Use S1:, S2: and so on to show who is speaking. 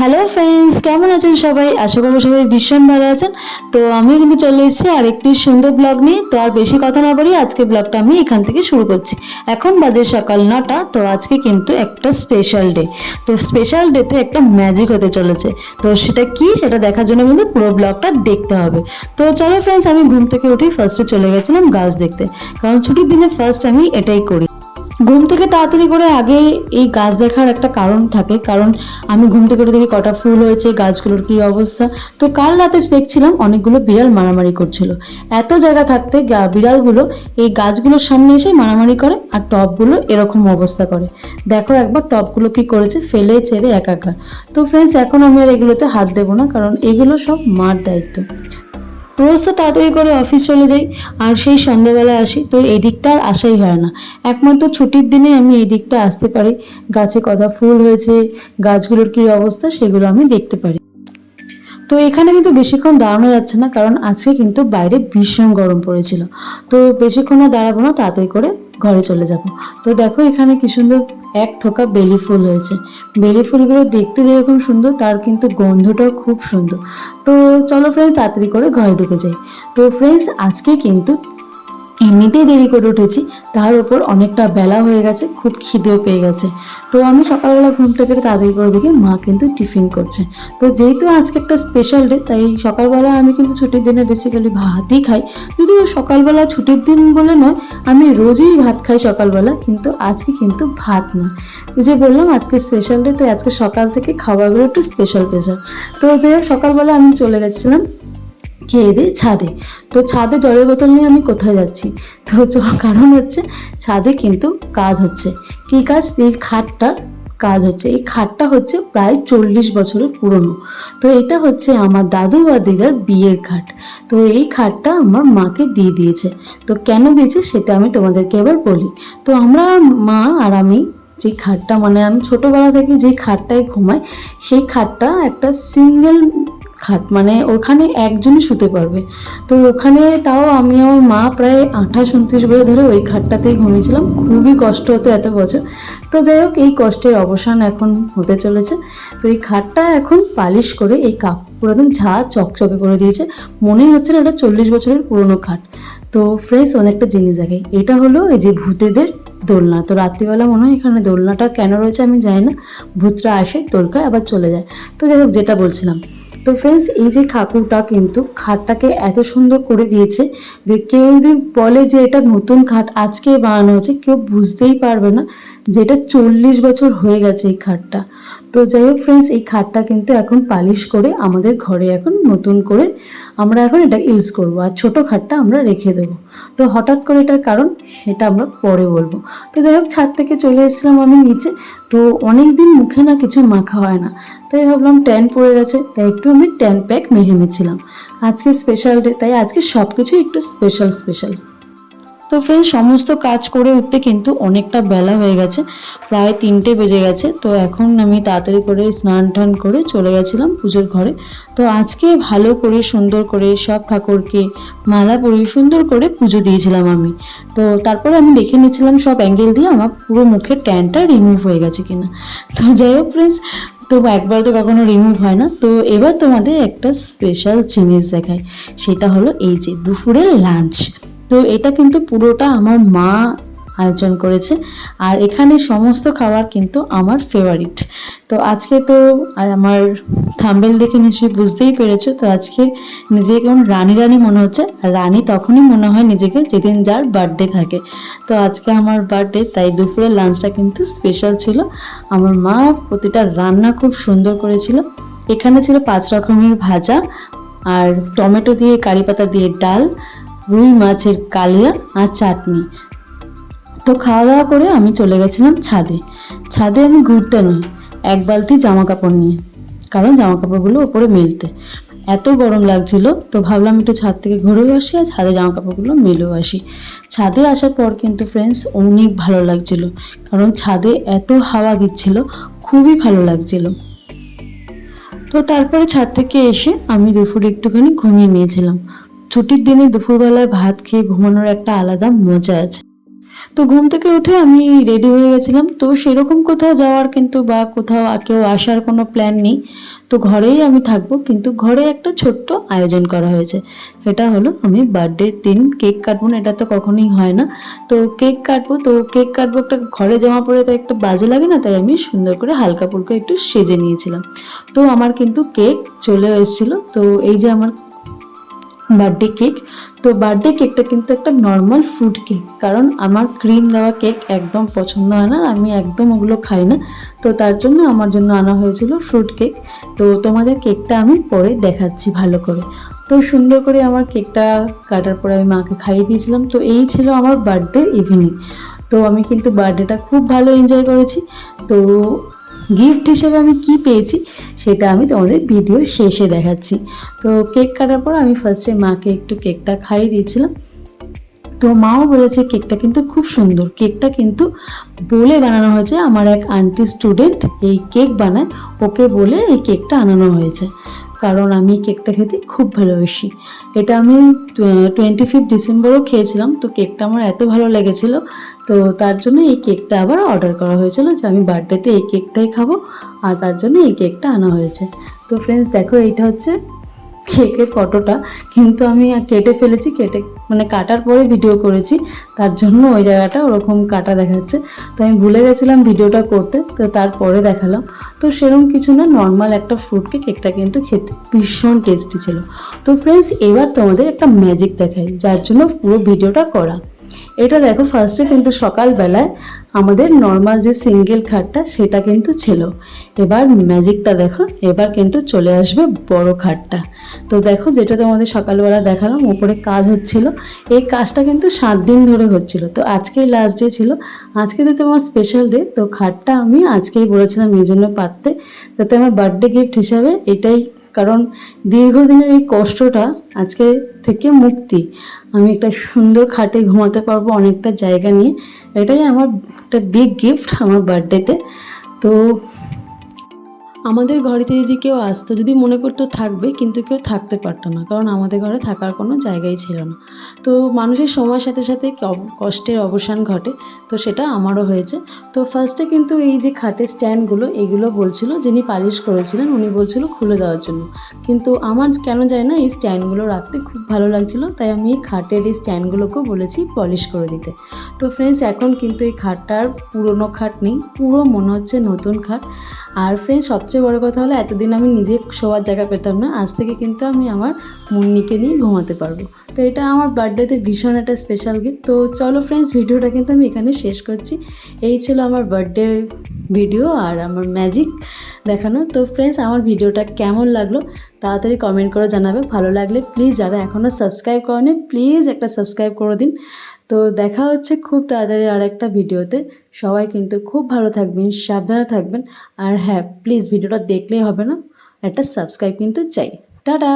S1: Hello friends কেমন আছেন সবাই? আশা করব সবাই ভীষণ ভালো আছেন। তো আমি কিন্তু চলে এসেছি আর একটি সুন্দর ব্লগ নিয়ে। তো আর বেশি কথা না বলি আজকে ব্লগটা আমি এখান থেকে শুরু করছি। এখন বাজে সকাল নটা, তো আজকে কিন্তু একটা স্পেশাল ডে তো স্পেশাল ডেতে একটা ম্যাজিক হতে চলেছে। তো সেটা কি সেটা দেখার জন্য কিন্তু পুরো ব্লগটা দেখতে হবে। তো চলো ফ্রেন্ডস আমি ঘুম থেকে উঠেই ফার্স্টে চলে গেছিলাম গাছ দেখতে। কারণ ছুটির দিনে ফার্স্ট আমি এটাই করি। ঘুম থেকে তাড়াতাড়ি করে আগে এই গাছ দেখার একটা কারণ থাকে, কারণ আমি ঘুম থেকে উঠে দেখি কটা ফুল হয়েছে, গাছগুলোর কি অবস্থা। তো কাল রাতে দেখছিলাম অনেকগুলো বিড়াল মারামারি করছিল। এত জায়গা থাকতে বিড়ালগুলো এই গাছগুলোর সামনে এসে মারামারি করে আর টবগুলো এরকম অবস্থা করে। দেখো একবার টবগুলো কি করেছে, ফেলে ছেড়ে একাকার। তো ফ্রেন্ডস এখন আমি আর এগুলোতে হাত দেবো না, কারণ এগুলো সব মার দায়িত্ব। রোজ তো তাড়াতাড়ি করে অফিস চলে যাই, আর সেই সন্ধ্যাবেলায় আসি, তো এই দিকটা আর আসাই হয় না। একমাত্র ছুটির দিনে আমি এই দিকটা আসতে পারি, গাছে কথা ফুল হয়েছে, গাছগুলোর কী অবস্থা সেগুলো আমি দেখতে পারি। তো এখানে কিন্তু বেশিক্ষণ দাঁড়ানো যাচ্ছে না, কারণ আজকে কিন্তু বাইরে ভীষণ গরম পড়েছিল। তো বেশিক্ষণ আর দাঁড়াবো না, তাড়াতাড়ি করে ঘরে চলে যাব। তো দেখো এখানে কি সুন্দর এক থোকা বেলি ফুল হয়েছে। বেলি ফুলগুলো দেখতে যেরকম সুন্দর, তার কিন্তু গন্ধটাও খুব সুন্দর। তো চলো ফ্রেন্ডস তাড়াতাড়ি করে ঘরে ঢুকে যাই। তো ফ্রেন্ডস আজকে কিন্তু এমনিতেই দেরি করে উঠেছি, তার উপর অনেকটা বেলা হয়ে গেছে, খুব খিদেও পেয়ে গেছে। তো আমি সকালবেলা ঘুম থেকে তাড়াতাড়ি করে দেখি মা কিন্তু টিফিন করছে। তো যেহেতু আজকে একটা স্পেশাল ডে তাই সকালবেলা আমি কিন্তু ছুটির দিনে বেসিক্যালি ভাতই খাই। যদিও সকালবেলা ছুটির দিন বলে নয়, আমি রোজই ভাত খাই সকালবেলা, কিন্তু আজকে কিন্তু ভাত নয় ওই যে বললাম, আজকে স্পেশাল ডে তো আজকে সকাল থেকে খাবারগুলো একটু স্পেশাল স্পেশাল তো যাই হোক, সকালবেলা আমি চলে গেছিলাম খেয়ে দিয়ে ছাদে। তো ছাদে জলের বোতল নিয়ে আমি কোথায় যাচ্ছি? তো কারণ হচ্ছে ছাদে কিন্তু কাজ হচ্ছে। কী কাজ? এই খাটটার কাজ হচ্ছে। এই খাটটা হচ্ছে প্রায় চল্লিশ বছরের পুরনো। তো এটা হচ্ছে আমার দাদু বা দিদার বিয়ের খাট। তো এই খাটটা আমার মাকে দিয়ে দিয়েছে। তো কেন দিয়েছে সেটা আমি তোমাদেরকে এবার বলি। তো আমরা মা আর আমি যে খাটটা মানে আমি ছোটোবেলা থেকে যে খাটটায় ঘুমাই, সেই খাটটা একটা সিঙ্গেল খাট মানে ওখানে একজনই শুতে পারবে। তো ওখানে তাও আমি আমার মা প্রায় আঠাশ, উনত্রিশ বছর ধরে ওই খাটটাতেই ঘুমিয়েছিলাম। খুবই কষ্ট হতো এত বছর। তো যাই হোক, এই কষ্টের অবসান এখন হতে চলেছে। তো এই খাটটা এখন পালিশ করে এই কাপ, পুরো একদম ঝা চকচকে করে দিয়েছে। মনেই হচ্ছে না, এটা চল্লিশ বছরের পুরনো খাট। তো ফ্রেশ অনেকটা জিনিস দেখে। এটা হলো এই যে ভূতেদের দোলনা। তো রাত্রিবেলা মনে হয় এখানে দোলনাটা কেন রয়েছে আমি জানি না। ভূতরা আসে, তোলকায় আবার চলে যায়। তো যাই হোক, যেটা বলছিলাম। তো ফ্রেন্ডস এই যে কাকুটা কিন্তু খাটটাকে এত সুন্দর করে দিয়েছে যে কেউ যদি বলে যে এটা নতুন খাট, আজকে বানানো হয়েছে কেউ বুঝতেই পারবে না যে এটা চল্লিশ বছর হয়ে গেছে এই খাটটা। তো যাই হোক ফ্রেন্ডস এই খাটটা কিন্তু এখন পালিশ করে আমাদের ঘরে এখন নতুন করে আমরা এখন এটা ইউজ করব আর ছোটো খাটটা আমরা রেখে দেবো। তো হঠাৎ করে এটার কারণ সেটা আমরা পরে বলব। তো যাই হোক, ছাদ থেকে চলে এসেছিলাম আমি নিচে। তো অনেক দিন মুখে না কিছু মাখা হয় না। তাই ভাবলাম ট্যান পড়ে গেছে, তাই একটু আমি ট্যান প্যাক মেহে নিয়েছিলাম আজকে স্পেশাল ডে তাই আজকে সব কিছুই একটু স্পেশাল স্পেশাল তো ফ্রেন্ডস সমস্ত কাজ করে উঠতে কিন্তু অনেকটা বেলা হয়ে গেছে। প্রায় তিনটে বেজে গেছে। তো এখন আমি তাড়াতাড়ি করে স্নান টান করে চলে গেছিলাম পুজোর ঘরে। তো আজকে ভালো করে, সুন্দর করে সব ঠাকুরকে মালা পরিয়ে সুন্দর করে পুজো দিয়েছিলাম আমি। তো তারপরে আমি দেখে নিয়েছিলাম সব অ্যাঙ্গেল দিয়ে আমার পুরো মুখের ট্যানটা রিমুভ হয়ে গেছে কিনা। তো যাই হোক ফ্রেন্ডস তো একবার তো কখনো রিমুভ হয় না। তো এবার তোমাদের একটা স্পেশাল জিনিস দেখায় সেটা হলো এই যে দুপুরের লাঞ্চ তো এটা কিন্তু পুরোটা আমার মা আয়োজন করেছে। আর এখানে সমস্ত খাবার কিন্তু আমার ফেভারিট তো আজকে তো আমার থাম্বেল দেখে নিশ্চয়ই বুঝতেই পেরেছ। তো আজকে নিজেকে কেমন রানী রানী মনে হচ্ছে। আর রানী তখনই মনে হয় নিজেকে যেদিন যার বার্থডে থাকে। তো আজকে আমার বার্থডে তাই দুপুরের লাঞ্চটা কিন্তু স্পেশাল ছিল। আমার মা প্রতিটা রান্না খুব সুন্দর করেছিল। এখানে ছিল পাঁচ রকমের ভাজা। আর টমেটো দিয়ে কারি পাতা দিয়ে ডাল। রুই মাছের কালিয়া আর চাটনি। তো খাওয়া দাওয়া করে আমি চলে গেছিলাম ছাদে। ছাদে আমি ঘুরতে নই, এক বালতি জামা কাপড় নিয়ে, কারণ জামা কাপড়গুলো ওপরে মেলতে। এত গরম লাগছিল, তো ভাবলাম একটু ছাদ থেকে ঘুরেও আসি আর ছাদে জামা কাপড়গুলো মেলেও আসি। ছাদে আসার পর কিন্তু ফ্রেন্ডস অনেক ভালো লাগছিল, কারণ ছাদে এত হাওয়া দিচ্ছিল, খুবই ভালো লাগছিল। তো তারপরে ছাদ থেকে এসে আমি দুপুরে একটুখানি ঘুমিয়ে নিয়েছিলাম। ছুটির দিনে দুপুরবেলায় ভাত খেয়ে ঘুমানোর একটা আলাদা মজা আছে। তো ঘুম থেকে উঠে আমি রেডি হয়ে গেছিলাম। তো সেরকম কোথাও যাওয়ার কিন্তু বা কোথাও কেউ আসার কোনো প্ল্যান নেই। তো ঘরেই আমি থাকব। কিন্তু ঘরে একটা ছোট্ট আয়োজন করা হয়েছে। এটা হলো আমি বার্থডে দিন কেক কাটবো না, এটা তো কখনোই হয় না। তো কেক কাটবো, তো কেক কাটবো একটা ঘরে জামা পরে তো একটা বাজে লাগে না, তাই আমি সুন্দর করে হালকা পুলকা একটু সেজে নিয়েছিলাম। তো আমার কিন্তু কেক চলে এসেছিল। তো এই যে আমার বার্থডে কেক তো বার্থডে কেকটা কিন্তু একটা নর্মাল ফ্রুট কেক কারণ আমার ক্রিম দেওয়া কেক একদম পছন্দ হয় না, আমি একদম ওগুলো খাই না। তো তার জন্য আমার জন্য আনা হয়েছিল ফ্রুট কেক তো তোমাদের কেকটা আমি পরে দেখাচ্ছি ভালো করে। তো সুন্দর করে আমার কেকটা কাটার পরে আমি মাকে খাইয়ে দিয়েছিলাম। তো এই ছিল আমার বার্থডে ইভিনিং তো আমি কিন্তু বার্থডেটা খুব ভালো এনজয় করেছি। তো গিফট হিসেবে আমি কি পেয়েছি সেটা আমি তোমাদের ভিডিওর শেষে দেখাচ্ছি। তো কেক কাটার পর আমি ফার্স্টে মাকে একটু কেকটা খাইয়ে দিয়েছিলাম। তো মাও বলেছে কেকটা কিন্তু খুব সুন্দর। কেকটা কিন্তু বলে বানানো হয়েছে। আমার এক আন্টি স্টুডেন্ট এই কেক বানায়, ওকে বলে এই কেকটা আনানো হয়েছে। কারণ আমি কেকটা খেতে খুব ভালোবাসি। এটা আমি টোয়েন্টি ফিফ ডিসেম্বরও খেয়েছিলাম, তো কেকটা আমার এত ভালো লেগেছিল। তো তার জন্য এই কেকটা আবার অর্ডার করা হয়েছিল যে আমি বার্থডেতে এই কেকটাই খাব, আর তার জন্য এই কেকটা আনা হয়েছে। তো ফ্রেন্ডস দেখো, এইটা হচ্ছে কেকের ফটোটা কিন্তু আমি কেটে ফেলেছি, কেটে মানে কাটার পরে ভিডিও করেছি। তার জন্য ওই জায়গাটা ওরকম কাটা দেখাচ্ছে। তো আমি ভুলে গেছিলাম ভিডিওটা করতে, তো তারপরে দেখালাম। তো সেরকম কিছু না নর্মাল একটা ফ্রুটকে কেকটা কিন্তু খেতে ভীষণ টেস্টি ছিল। তো ফ্রেন্ডস এবার তোমাদের একটা ম্যাজিক দেখাই, যার জন্য পুরো ভিডিওটা করা। এটা দেখো ফার্স্টে কিন্তু সকালবেলায় আমাদের নর্মাল যে সিঙ্গেল খাটটা সেটা কিন্তু ছিল। এবার ম্যাজিকটা দেখো, এবার কিন্তু চলে আসবে বড় খাটটা। তো দেখো যেটা তোমাদের সকালবেলা দেখালাম, ওপরে কাজ হচ্ছিল। এই কাজটা কিন্তু সাত দিন ধরে হচ্ছিল। তো আজকেই লাস্ট ডে ছিল। আজকে তো তোমার স্পেশাল ডে তো খাটটা আমি আজকেই বলেছিলাম এই জন্য পাততে। যাতে আমার বার্থডে গিফট হিসাবে এটাই কারণ দীর্ঘদিনের এই কষ্টটা আজকে থেকে মুক্তি। আমি একটা সুন্দর খাটে ঘুমাতে পারব অনেকটা জায়গা নিয়ে। এটাই আমার একটা বিগ গিফট আমার বার্থডেতে তো আমাদের ঘরেতে যদি কেউ আসতো, যদি মনে করতো থাকবে, কিন্তু কেউ থাকতে পারতো না, কারণ আমাদের ঘরে থাকার কোনো জায়গাই ছিল না। তো মানুষের সময়ের সাথে সাথে কষ্টের অবসান ঘটে, তো সেটা আমারও হয়েছে। তো ফার্স্টে কিন্তু এই যে খাটের স্ট্যান্ডগুলো এগুলো বলছিল, যিনি পালিশ করেছিলেন, উনি বলছিল খুলে দেওয়ার জন্য। কিন্তু আমার কেন যায় না, এই স্ট্যান্ডগুলো রাখতে খুব ভালো লাগছিল, তাই আমি এই খাটের এই স্ট্যান্ডগুলোকেও বলেছি পলিশ করে দিতে। তো ফ্রেন্ডস এখন কিন্তু এই খাটটার পুরনো খাট নেই, পুরো মনে হচ্ছে নতুন খাট। আর ফ্রেন্ডস সবচেয়ে বড় কথা হলো এতদিন আমি নিজে শোয়ার জায়গা পেতাম না। আজ থেকে কিন্তু আমি আমার মুন্নিকে নিয়ে ঘুমাতে পারব। তো এটা আমার বার্থডেতে ভীষণ একটা স্পেশাল গিফট তো চলো ফ্রেন্ডস ভিডিওটা কিন্তু আমি এখানে শেষ করছি। এই ছিল আমার বার্থডে ভিডিও আর আমার ম্যাজিক দেখানো। তো ফ্রেন্ডস আমার ভিডিওটা কেমন লাগল তাড়াতাড়ি কমেন্ট করে জানাবে। ভালো লাগলে প্লিজ যারা এখনও সাবস্ক্রাইব করেনি প্লিজ একটা সাবস্ক্রাইব করে দিন। তো দেখা হচ্ছে খুব তাড়াতাড়ি আর একটা ভিডিওতে। সবাই কিন্তু খুব ভালো থাকবেন, সাবধানে থাকবেন। আর হ্যাঁ প্লিজ ভিডিওটা দেখলেই হবে না। একটা সাবস্ক্রাইব কিন্তু চাই। টাটা!